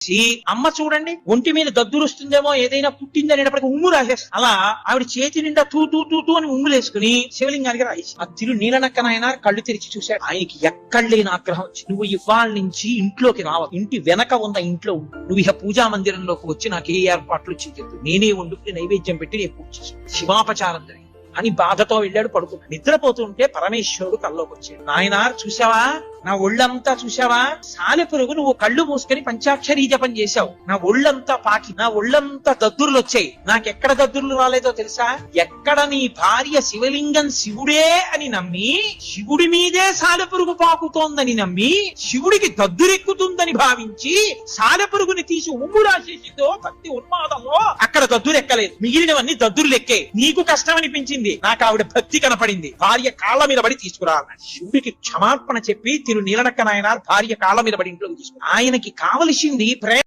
చేసి అమ్మ చూడండి ఒంటి మీద దద్దురుస్తుందేమో ఏదైనా పుట్టింది అనేటప్పటికి ఉమ్ము రాసేస్తా అలా ఆవిడ చేతి నిండా తూ తూ తూ తూ అని ఉమ్ములు వేసుకుని శివలింగానికి రాసి ఆ తిరు నీలనక్కనాయన కళ్ళు తెరిచి చూశాడు. ఆయనకి ఎక్కడ లేని ఆగ్రహం వచ్చి నువ్వు ఇవాళ నుంచి ఇంట్లోకి రావ ఇంటి వెనక ఉన్న ఇంట్లో నువ్వు ఇక పూజా మందిరంలోకి వచ్చి నాకు ఏ ఏర్పాట్లు చేయొద్దు నేనే వండుకుని నైవేద్యం పెట్టి నేను పూజ శివాపచారం జరిగింది. అని బాధతో వెళ్ళాడు పడుకున్నాడు. నిద్రపోతుంటే పరమేశ్వరుడు కల్లోకి వచ్చాడు నాయన చూసావా నా ఒళ్ళంతా చూసావా సాలెపురుగు నువ్వు కళ్ళు మూసుకొని పంచాక్షరీ జపం చేశావు. నా ఒళ్ళంతా పాకి నా ఒళ్ళంతా దద్దుర్లు వచ్చాయి. నాకెక్కడ దద్దుర్లు రాలేదో తెలుసా? ఎక్కడ నీ భార్య శివలింగం శివుడే అని నమ్మి శివుడి మీదే సాలెపురుగు పాకుతోందని నమ్మి శివుడికి దద్దురెక్కుతుందని భావించి సాలెపురుగుని తీసి ఉమ్ము రాసేసిందో భక్తి ఉన్మాదంలో అక్కడ దద్దురెక్కలేదు. మిగిలినవన్నీ దద్దుర్లు ఎక్కే నీకు కష్టం అనిపించింది నాకు ఆవిడ భక్తి కనపడింది. భార్య కాళ్ళ మీద పడి తీసుకురా శివుడికి క్షమాపణ చెప్పి తిరు నీలనక్క నాయన భార్య కాళ్ళ మీద పడి ఇంట్లోకి తీసుకురా ఆయనకి కావలసింది ప్రేమ